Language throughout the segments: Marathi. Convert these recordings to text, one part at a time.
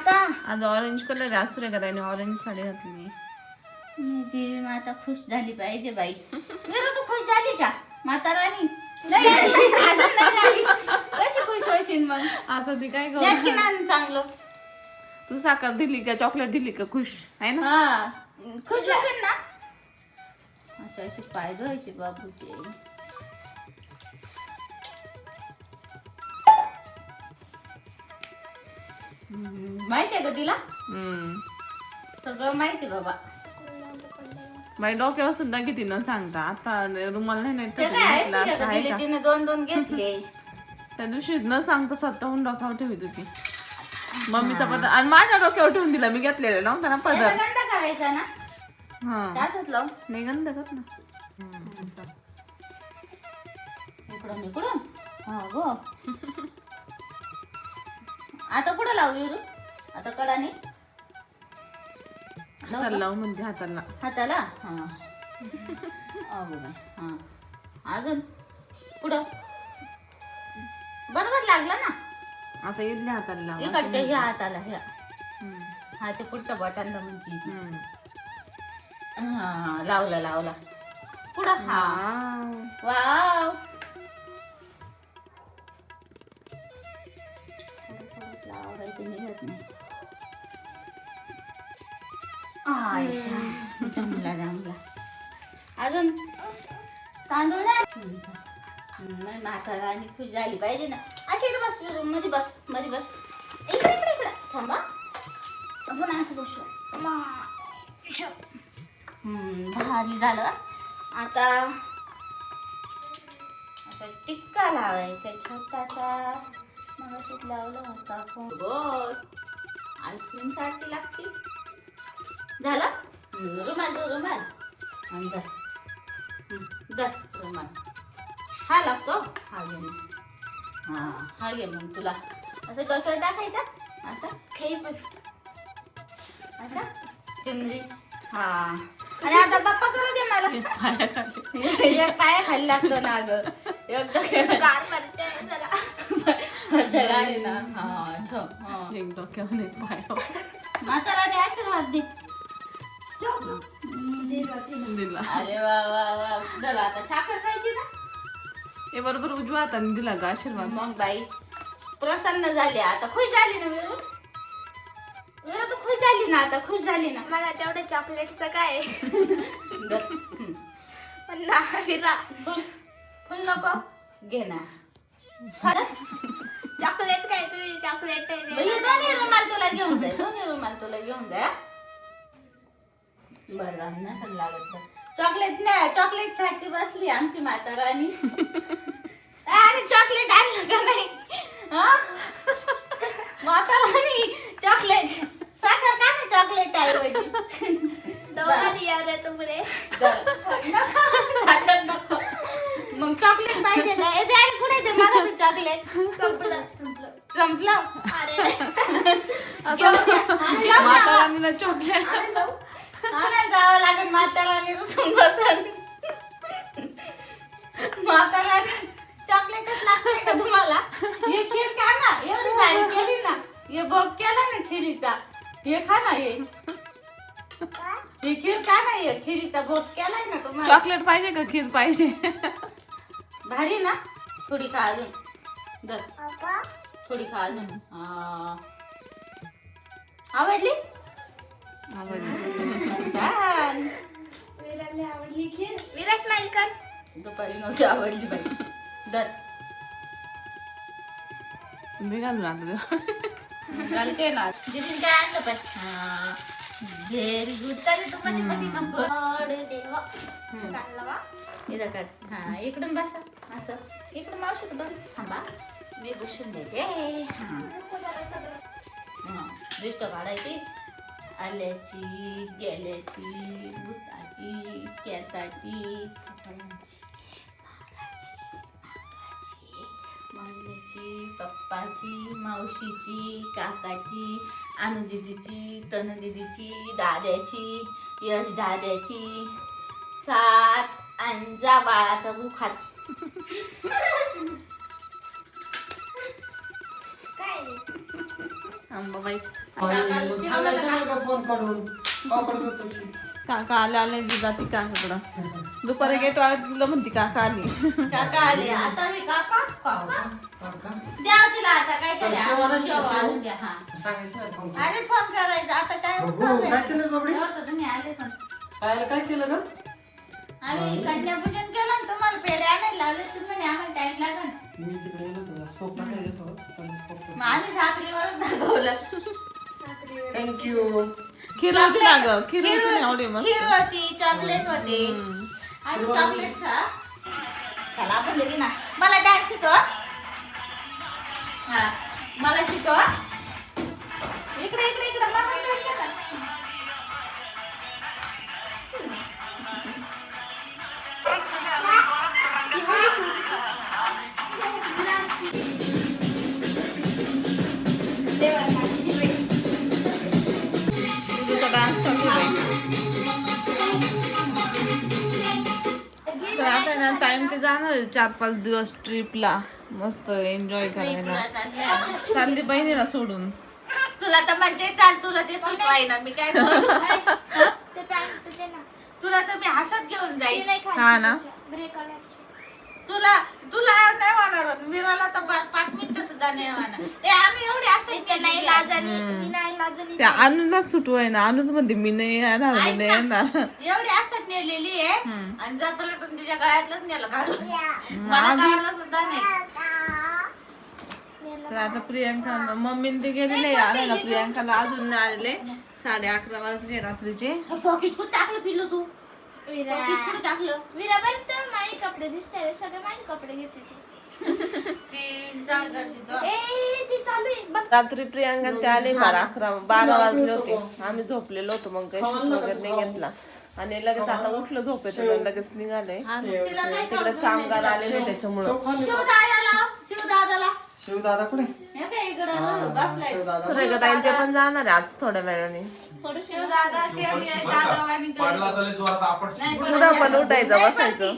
माता? आज ऑरेंज कलर रे का त्याने ऑरेंज साडी घातली देवी माता खुश झाली पाहिजे बाई. विरू तू खुश झाली का? माता राणी? नाही. अजून नाही झाली. कशी खुश होशील मग? असं ती काय द्या की करू नान चांगलं. तू साखर दिली का चॉकलेट दिली का खुश? आहे ना? हा. खुश होशील ना? असे असे पाय धुवायचे बाबूचे. माहिती आहे का तिला. सगळं माहिती बाबा. बाई डोक्यावर सुद्धा किती न सांगता. आता रुमाल नाही नाही ते काय? तिने दोन दोन घेतले. त्या दिवशी न सांगता स्वतःहून डोक्यावर ठेवत होती. मम्मीचा पदर आणि माझ्या डोक्यावर ठेवून दिला मी घेतलेला. ना त्यांना त्याचा पदर गंध करायचा ना? हा. त्यातच लावून. नाही गंध करत ना इकडून इकडून. हा गो आता कुठं लावू विरू? आता कडाने? हाताला लावू म्हणजे हाताला. हाताला? हा. हा. अजून? पुढं बरोबर लागला ना? आता इथल्या हाताला लाव इकडच्या ह्या हाताला ह्या. हा ते पुढच्या बोटांना म्हणजे. हा लावला लावला. पुढं हा. वाव. वाव आयशा जमला जमला अजून तांदूळ नाही नाही, माता राणी खुश झाली पाहिजे ना अशी बस रूममध्ये बसमध्ये बस इकडे इकडे इकडे थांबा आपण असं बसू भारी झालं आता असा टिक्का लावायचा छोटासा असंच लावलं होता आपण गोड आईस्क्रीमसाठी लागते. झालं? रुमाल रुमाल. आणि. हम्म, धर रुमाल. हा लागतो? हा घे मग. हा हा घे मग तुला. असं डोक्यावर टाकायचा? असं? खेळ पण. असं? चुंदरी हा. आणि आता बाप्पा करू दे मला. एक पाया खाली लागतो ना ग एक डोक्यावर. जरा आहे ना हा ठेव हा. एक डोक्यावर एक पायावर माता राणी आशीर्वाद दे. दिला. अरे वा वा वा. चला आता साखर खायची ना? हे बरोबर उजव्या हाताने दिला ग आशीर्वाद. मग बाई प्रसन्न झाली. आता खुश झाली ना वेळू वेळू तर खुश झाली ना? आता खुश झाली ना? मला तेवढं चॉकलेटचं काय. पण ना विरा. फुल फुल नको. घे ना. चॉकलेट काय तुम्ही चॉकलेट बाई, हे दोन्ही रुमाल तुला घेऊन जाय दोन्ही रुमाल तुला घेऊन जाय? बरं लागत तर. चॉकलेट नाही चॉकलेटसाठी बसली आमची माता राणी अरे चॉकलेट आणलं का नाही घेऊन जा. आणि घेऊन माता जा. राणीला चॉकलेट जावं लागेल म्हाताराने रुसून बसन. म्हाताराने चॉकलेटच लागते का तुम्हाला? हे खीर खा ना एवढी भारी केली ना. हे भोग केला ना खिरीचा हे खा ना हे. हे खीर खा ना हे खिरीचा भोग केलाय ना तुम्हाला? चॉकलेट पाहिजे का खीर पाहिजे? भारी ना? थोडी खा अजून. दर थोडी खा अजून. हा. आवडली? छान. आवडली खीर विरा स्माइल कर. दुपारी नव्हती आवडली बाई. दर निघालो आता घालते ना. काय आणलं पाहिजे हा व्हेरी गुड काय तू इथं हा इकडून बसा. असं. इकडून मावशी बस थांबा. मी बसून देते. हा. लिस्ट काढायची. आल्याची गेल्याची भुताची केताची मम्मीची पप्पाची मावशीची काकाची अनुदिदीची तनुदिदीची दाद्याची यश दाद्याची सात अंजा बाळाचा बुखात काय? अंबाबाई फोन? काका आले आले ती जाती काकाकडं दुपारी गेट वाजलं म्हणती काका आली. काका आले. आता मी काका काका काका? द्या तिला आता काय तरी शेव आणायची, शेव शेव? आणून द्या. सांगायचं नाही फोन करून. अरे फोन करायचा. आता काय काय? केलं तुम्ही आले काय केलं ग? आम्ही कन्यापूजन केलं तुम्हाला पेढे आणायला लावले तुम्ही आम्हाला टाइम लागेल. मी तिकडे स्कोप टाकायला घेतो? मग आम्ही साखरीवरच दाखवलं. थँक्यू खीर होती ना ग? खीर होती ना एवढी मस्त? खीर होती चॉकलेट होती. आणि चॉकलेट चला आपण दिली ना. मला डान्स शिकव? हा. मला शिकव. इकडे इकडे टाइम ते जाणार चार पाच दिवस ट्रिपला मस्त एन्जॉय करायला. चालली बहिणीला सोडून. तुला तर म्हणजे चाल तुला ते सुचवाय ना मी काय करू? ते पॅन्ट ते ना तुला तर मी हसत घेऊन जाईल. हा ना? तुला तुला नाही होणार. मीराला तर पाच पाच मिनिटं सुद्धा नाही होणार. ए आम्ही एवढे असं ते नाही लाजानी मी नाही लाजानी त्या अनुलाच सुटवाय ना अनुच म्हणते मी नाही येणार मी नाही येणार. एवढी असं नेलेली आहे. आणि जाताना पण तिच्या गळ्यातलंच नेलं काढून. मला कळालं सुद्धा नाही. तर आता प्रियांका मम्मीने ते गेलेले आणायला प्रियांकाला अजून नाही आलेले. साडे अकरा वाजले रात्रीचे. पॉकेट कुठं टाकलं पिलो तू? विरा. पॉकेट कुठं टाकलं? विरा बरं तर माझे कपडे दिसते सगळे माझे कपडे घेते रात्री प्रियांका ते आले बारा अकरा बारा वाजले होते. आम्ही झोपलेलो होतो मग काही शूट वगैरे नाही घेतला. आणि लगेच आता उठलं झोपेत लगेच निघाले. तिला काय तिकडे कामगार आलेले त्याच्यामुळं. शिवदादाला शिवदादाला शिव दादा कुठे हे सुरेखाताई ते पण जाणार आहे आज थोड्या वेळाने. शिवदादा पडला तरी जोरात आपण नाही पुढं पण उठायचं बसायचे?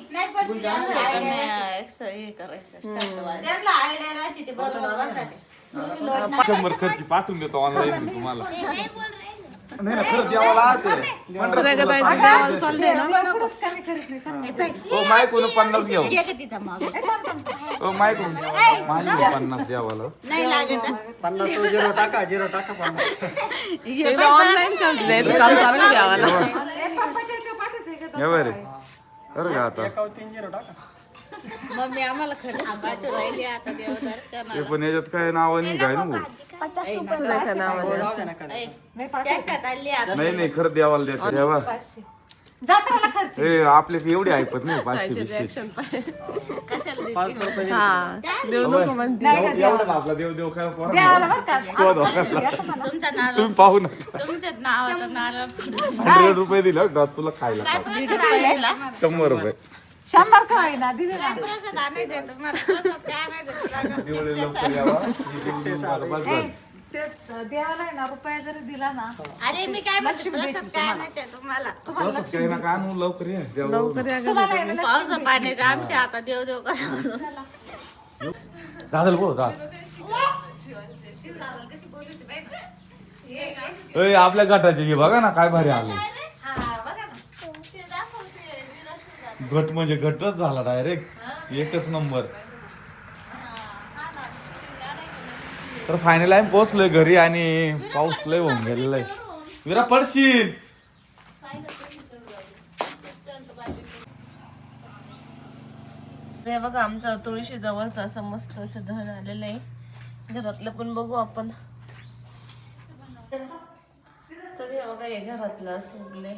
शंभर खर्ची पाठवून देतो ऑनलाईन तुम्हाला. नाही ना खरंच यावं लागते. देवाला चालले ना? हो. मायकून पन्नास घेऊ हो मायकून माझी पन्नास द्यावाला नाही लागत. पन्नास झिरो टाका झिरो टाका पन्नास. ऑनलाईन करते काम चालू आहे आम्हाला? हे बरे. बरं. का आता एकावर तीन झिरो टाका मम्मी आम्हाला खरं राहिली आता हे पण याच्यात काय नाव नाही काय ना भाऊ. सुरेखा नावाने हो, जाऊ दे ना कधी. जास्त चालली आता? नाही नाही खरं द्यावाला द्यायचं ए आपले एवढी ऐकत नाही पाचशे बिशे पाच रुपये हा देव नको म्हणते. एवढा आपला देव देव काय तुमचा नारळ तुम्ही पाहू नका. तुमच्याच नावाचं नारळ. हंड्रेड रुपये दिले का तुला खायला. काय? शंभर रुपये. प्रसाद काय आणायचं तुला? एवढे लवकर यावा बस झालं. अरे मी काय म्हणते प्रसाद काय तुम्हाला. ना लवकर या पाण्याचं आमच्या आता देव देव कसं दादाला बोल दादा आपल्या गटाचे हे बघा ना काय भारी आले. घट म्हणजे घटच झाला डायरेक्ट एकच नंबर तर फायनल आम्ही पोहोचलोय घरी आणि पाऊस लय होऊन गेलेला आहे. विरा पडशील. हे बघा आमचं तुळशी जवळच असं मस्त असं धन आलेलं आहे. घरातलं पण बघू आपण. तर हे बघा हे घरातलं असं उरलंय.